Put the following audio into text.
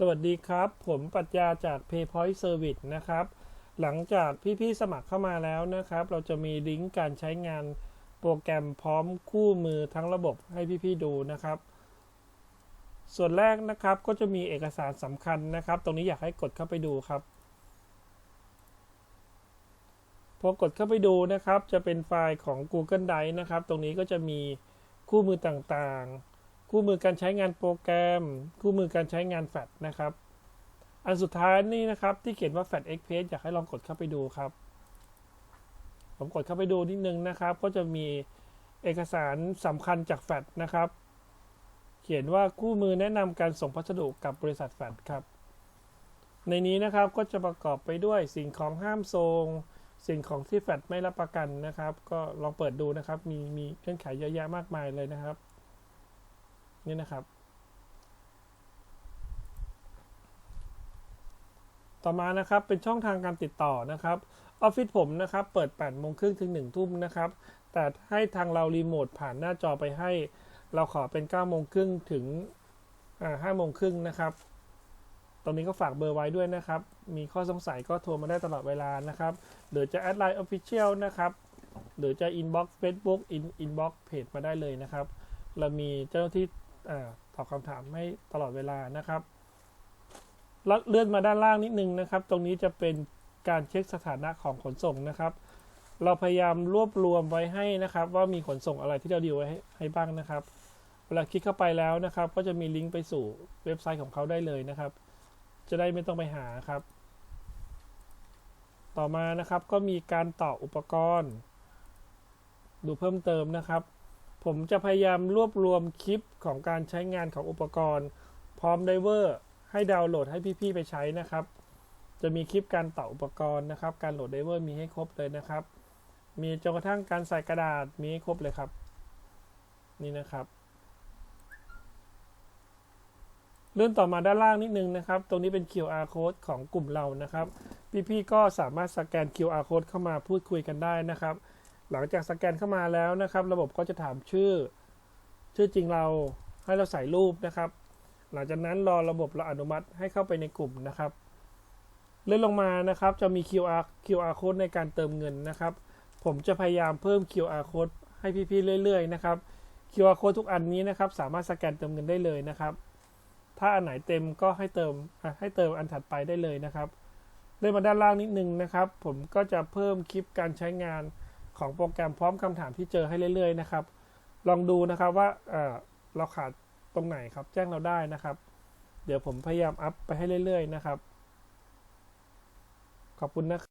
สวัสดีครับ ผมปรัชญาจาก PayPoint Service นะครับ หลังจากพี่ๆสมัครเข้ามาแล้วนะครับ เราจะมีลิงก์การใช้งานโปรแกรมพร้อมคู่มือทั้งระบบให้พี่ๆดูนะครับ ส่วนแรกนะครับก็จะมีเอกสารสำคัญนะครับ ตรงนี้อยากให้กดเข้าไปดูครับ พอกดเข้าไปดูนะครับ จะเป็นไฟล์ของ Google Drive นะครับ ตรงนี้ก็จะมีคู่มือต่างๆ คู่มือการใช้งานโปรแกรม คู่มือการใช้งานแฟลชนะครับ อันสุดท้ายนี่นะครับที่เขียนว่า Fat Express อยากให้ลองกดเข้าไปดูครับ ผมกดเข้าไปดูนิดนึงนะครับ ก็จะมีเอกสารสำคัญจากแฟดนะครับ เขียนว่าคู่มือแนะนำการส่งพัสดุกับบริษัทแฟดครับ ในนี้นะครับก็จะประกอบไปด้วยสิ่งของห้ามส่งสิ่งของที่แฟดไม่รับประกันนะครับ ก็ลองเปิดดูนะครับ มีมีเงื่อนไขเยอะแยะมากมายเลยนะครับ นี่นะครับ ต่อมานะครับเป็นช่องทางการติดต่อนะครับออฟฟิศผมนะครับ เปิด8โมงครึ่งถึง1ทุ่มนะครับ แต่ให้ทางเรารีโมทผ่านหน้าจอไปให้ เราขอเป็น9โมงครึ่งถึง5โมงครึ่งนะครับ ตรงนี้ก็ฝากเบอร์ไว้ด้วยนะครับ มีข้อสงสัยก็โทรมาได้ตลอดเวลานะครับ หรือจะแอดไลน์ออฟฟิเชียลนะครับ หรือจะอินบ็อกซ์เฟซบุ๊กอินอินบ็อกซ์เพจมาได้เลยนะครับ เรามีเจ้าหน้าที่ ตอบคำถามให้ตลอดเวลานะครับแล้วเลื่อนมาด้านล่างนิดนึงนะครับ ตรงนี้จะเป็นการเช็คสถานะของขนส่งนะครับ เราพยายามรวบรวมไว้ให้นะครับ ว่ามีขนส่งอะไรที่เราดีไว้ให้ให้บ้างนะครับ เวลาคลิกเข้าไปแล้วนะครับ ก็จะมีลิงก์ไปสู่เว็บไซต์ของเขาได้เลยนะครับ จะได้ไม่ต้องไปหาครับ ต่อมานะครับก็มีการต่ออุปกรณ์ ดูเพิ่มเติมนะครับ ผมจะพยายามรวบรวมคลิปของการใช้งานของอุปกรณ์ พร้อมไดเวอร์ให้ดาวน์โหลดให้พี่ๆไปใช้นะครับ จะมีคลิปการต่ออุปกรณ์นะครับ การโหลดไดเวอร์มีให้ครบเลยนะครับ มีจนกระทั่งการใส่กระดาษมีให้ครบเลยครับ นี่นะครับเลื่อนต่อมาด้านล่างนิดนึงนะครับ ตรงนี้เป็น QR code ของกลุ่มเรานะครับ พี่ๆก็สามารถสแกน QR code เข้ามาพูดคุยกันได้นะครับ หลังจากสแกนเข้ามาแล้วนะครับ ระบบก็จะถามชื่อ ชื่อจริงเราให้เราใส่รูปนะครับ หลังจากนั้นรอระบบเราอนุมัติให้เข้าไปในกลุ่มนะครับ เลื่อนลงมานะครับจะมี QR QR code ในการเติมเงินนะครับ ผมจะพยายามเพิ่ม QR code ให้พี่ๆเรื่อย ๆ นะครับ QR code ทุกอันนี้นะครับ สามารถสแกนเติมเงินได้เลยนะครับ ถ้าอันไหนเต็มก็ให้เติมให้เติมอันถัดไปได้เลยนะครับเลื่อนมาด้านล่างนิดนึงนะครับ ผมก็จะเพิ่มคลิปการใช้งาน ของโปรแกรมพร้อมคำถามที่เจอให้เรื่อยๆนะครับ ลองดูนะครับว่าเเราขาดตรงไหนครับ แจ้งเราได้นะครับ เดี๋ยวผมพยายามอัพไปให้เรื่อยๆนะครับ ขอบคุณนะครับ